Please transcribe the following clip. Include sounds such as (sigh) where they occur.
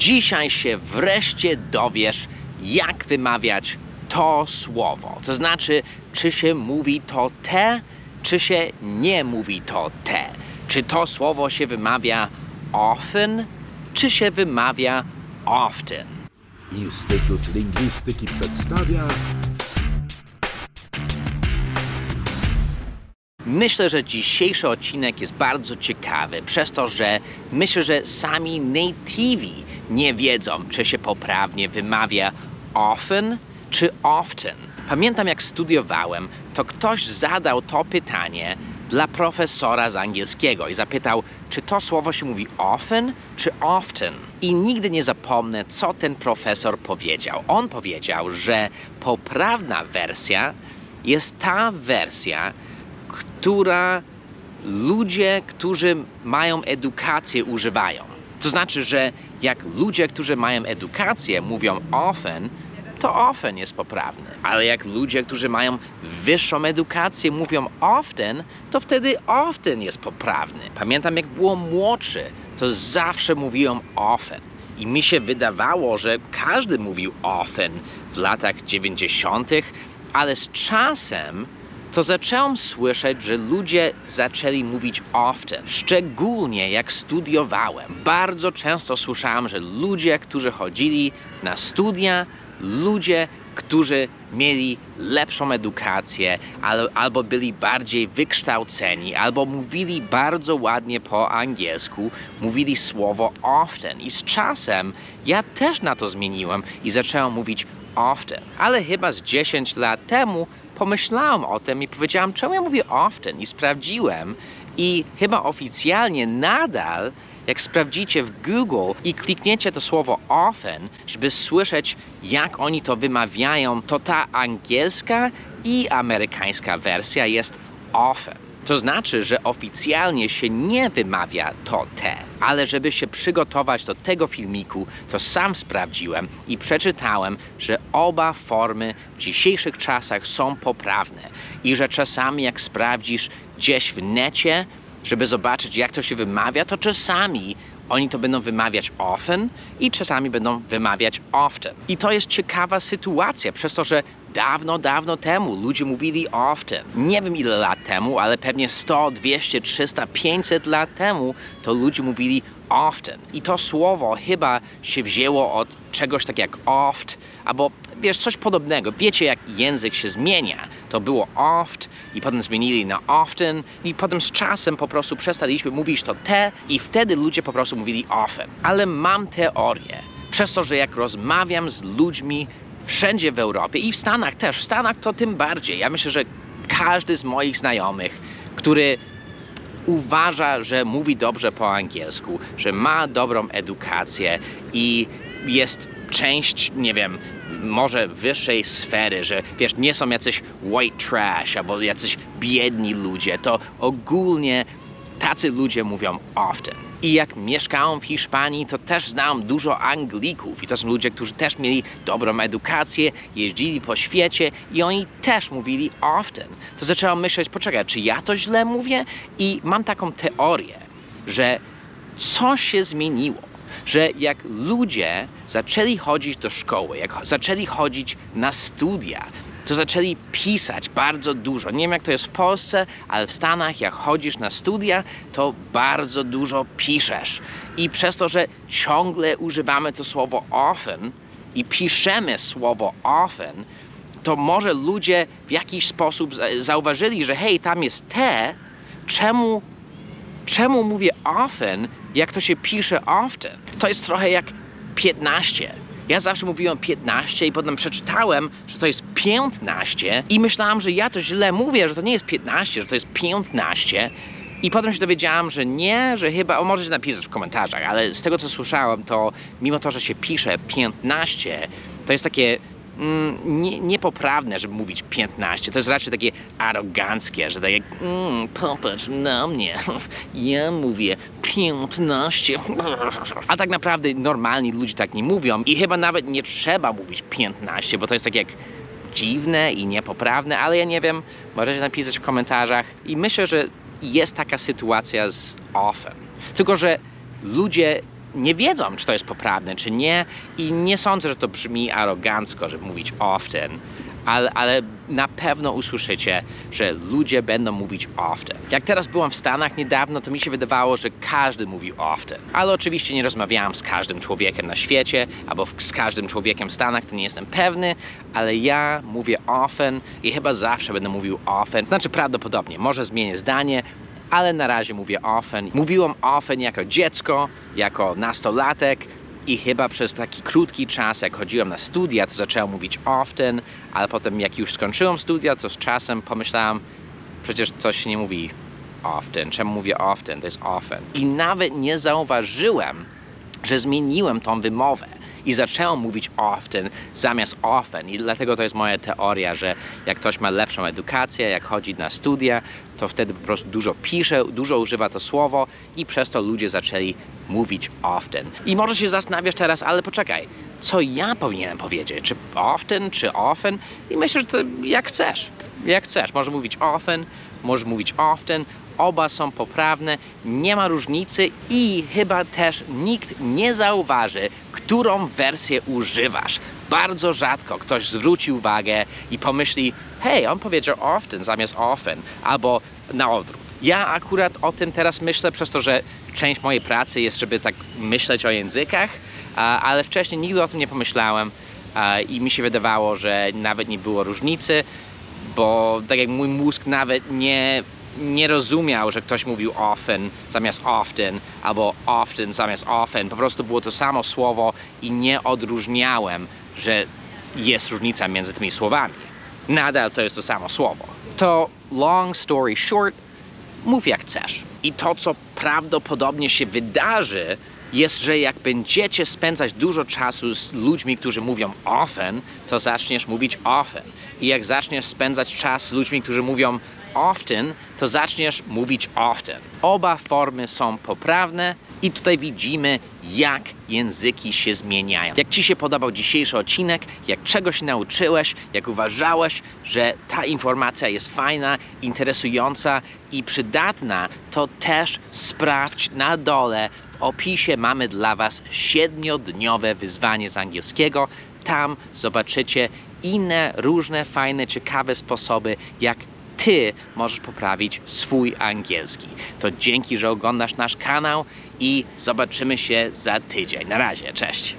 Dzisiaj się wreszcie dowiesz, jak wymawiać to słowo. To znaczy, czy się mówi to te, czy się nie mówi to te. Czy to słowo się wymawia often, czy się wymawia often. Instytut Lingwistyki przedstawia Myślę, że dzisiejszy odcinek jest bardzo ciekawy, przez to, że myślę, że sami nativi nie wiedzą, czy się poprawnie wymawia often czy often. Pamiętam, jak studiowałem, to ktoś zadał to pytanie dla profesora z angielskiego i zapytał, czy to słowo się mówi often czy often. I nigdy nie zapomnę, co ten profesor powiedział. On powiedział, że poprawna wersja jest ta wersja, która ludzie, którzy mają edukację, używają. To znaczy, że jak ludzie, którzy mają edukację, mówią often, to often jest poprawny. Ale jak ludzie, którzy mają wyższą edukację, mówią often, to wtedy often jest poprawny. Pamiętam, jak było młodszy, to zawsze mówiłem often. I mi się wydawało, że każdy mówił often w latach 90., ale z czasem to zacząłem słyszeć, że ludzie zaczęli mówić often, szczególnie jak studiowałem. Bardzo często słyszałem, że ludzie, którzy chodzili na studia, ludzie, którzy mieli lepszą edukację, al, albo byli bardziej wykształceni, albo mówili bardzo ładnie po angielsku, mówili słowo often. I z czasem ja też na to zmieniłem i zacząłem mówić often. Ale chyba z 10 lat temu pomyślałem o tym i powiedziałem, czemu ja mówię often i sprawdziłem i chyba oficjalnie nadal jak sprawdzicie w Google i klikniecie to słowo often, żeby słyszeć jak oni to wymawiają, to ta angielska i amerykańska wersja jest often. To znaczy, że oficjalnie się nie wymawia to te, ale żeby się przygotować do tego filmiku, to sam sprawdziłem i przeczytałem, że oba formy w dzisiejszych czasach są poprawne i że czasami jak sprawdzisz gdzieś w necie, żeby zobaczyć jak to się wymawia, to czasami oni to będą wymawiać often i czasami będą wymawiać often. I to jest ciekawa sytuacja, przez to, że dawno, dawno temu ludzie mówili often. Nie wiem ile lat temu, ale pewnie 100, 200, 300, 500 lat temu to ludzie mówili often. I to słowo chyba się wzięło od czegoś tak jak oft, albo wiesz, coś podobnego. Wiecie, jak język się zmienia. To było oft i potem zmienili na often i potem z czasem po prostu przestaliśmy mówić to te i wtedy ludzie po prostu mówili often. Ale mam teorię. Przez to, że jak rozmawiam z ludźmi wszędzie w Europie i w Stanach też, w Stanach to tym bardziej. Ja myślę, że każdy z moich znajomych, który uważa, że mówi dobrze po angielsku, że ma dobrą edukację i jest część, nie wiem, może wyższej sfery, że wiesz, nie są jacyś white trash albo jacyś biedni ludzie, to ogólnie tacy ludzie mówią often. I jak mieszkałem w Hiszpanii, to też znałem dużo Anglików i to są ludzie, którzy też mieli dobrą edukację, jeździli po świecie i oni też mówili often. To zacząłem myśleć, poczekaj, czy ja to źle mówię? I mam taką teorię, że coś się zmieniło że jak ludzie zaczęli chodzić do szkoły, jak zaczęli chodzić na studia, to zaczęli pisać bardzo dużo. Nie wiem jak to jest w Polsce, ale w Stanach jak chodzisz na studia, to bardzo dużo piszesz. I przez to, że ciągle używamy to słowo often i piszemy słowo often, to może ludzie w jakiś sposób zauważyli, że hej, tam jest te, czemu czemu mówię often, jak to się pisze often? To jest trochę jak 15. Ja zawsze mówiłem 15 i potem przeczytałem, że to jest 15 i myślałem, że ja to źle mówię, że to nie jest 15, że to jest 15. I potem się dowiedziałam, że nie, że chyba, o możecie napisać w komentarzach, ale z tego co słyszałem, to mimo to, że się pisze 15, to jest takie mm, nie, niepoprawne, żeby mówić 15. To jest raczej takie aroganckie, że tak jak mm, popatrz na mnie, (laughs) ja mówię 15. (laughs) A tak naprawdę normalni ludzie tak nie mówią i chyba nawet nie trzeba mówić 15, bo to jest tak jak dziwne i niepoprawne, ale ja nie wiem, możecie napisać w komentarzach i myślę, że jest taka sytuacja z often. Tylko, że ludzie nie wiedzą, czy to jest poprawne, czy nie. I nie sądzę, że to brzmi arogancko, żeby mówić often. Ale, ale na pewno usłyszycie, że ludzie będą mówić often. Jak teraz byłam w Stanach niedawno, to mi się wydawało, że każdy mówi often. Ale oczywiście nie rozmawiałam z każdym człowiekiem na świecie, albo z każdym człowiekiem w Stanach, to nie jestem pewny, ale ja mówię often i chyba zawsze będę mówił often. Znaczy prawdopodobnie, może zmienię zdanie, ale na razie mówię often. Mówiłam often jako dziecko, jako nastolatek i chyba przez taki krótki czas, jak chodziłem na studia, to zacząłem mówić often, ale potem jak już skończyłem studia, to z czasem pomyślałem, przecież coś się nie mówi often. Czemu mówię often? To jest often. I nawet nie zauważyłem, że zmieniłem tą wymowę i zacząłem mówić often zamiast often. I dlatego to jest moja teoria, że jak ktoś ma lepszą edukację, jak chodzi na studia, to wtedy po prostu dużo pisze, dużo używa to słowo i przez to ludzie zaczęli mówić often. I może się zastanawiasz teraz, ale poczekaj, co ja powinienem powiedzieć? Czy often, czy often? I myślę, że to jak chcesz. Jak chcesz. Może mówić often, może mówić often. Oba są poprawne, nie ma różnicy i chyba też nikt nie zauważy, którą wersję używasz. Bardzo rzadko ktoś zwróci uwagę i pomyśli, hej, on powiedział often zamiast often, albo na odwrót. Ja akurat o tym teraz myślę, przez to, że część mojej pracy jest, żeby tak myśleć o językach, ale wcześniej nigdy o tym nie pomyślałem i mi się wydawało, że nawet nie było różnicy, bo tak jak mój mózg nawet nie, nie rozumiał, że ktoś mówił often zamiast often, albo often zamiast often. Po prostu było to samo słowo i nie odróżniałem, że jest różnica między tymi słowami. Nadal to jest to samo słowo. To long story short, mów jak chcesz. I to, co prawdopodobnie się wydarzy, jest, że jak będziecie spędzać dużo czasu z ludźmi, którzy mówią often, to zaczniesz mówić often. I jak zaczniesz spędzać czas z ludźmi, którzy mówią often, to zaczniesz mówić often. Oba formy są poprawne i tutaj widzimy, jak języki się zmieniają. Jak Ci się podobał dzisiejszy odcinek, jak czegoś nauczyłeś, jak uważałeś, że ta informacja jest fajna, interesująca i przydatna, to też sprawdź na dole. Opisie mamy dla Was siedmiodniowe wyzwanie z angielskiego. Tam zobaczycie inne, różne, fajne, ciekawe sposoby, jak ty możesz poprawić swój angielski. To dzięki, że oglądasz nasz kanał i zobaczymy się za tydzień. Na razie, cześć.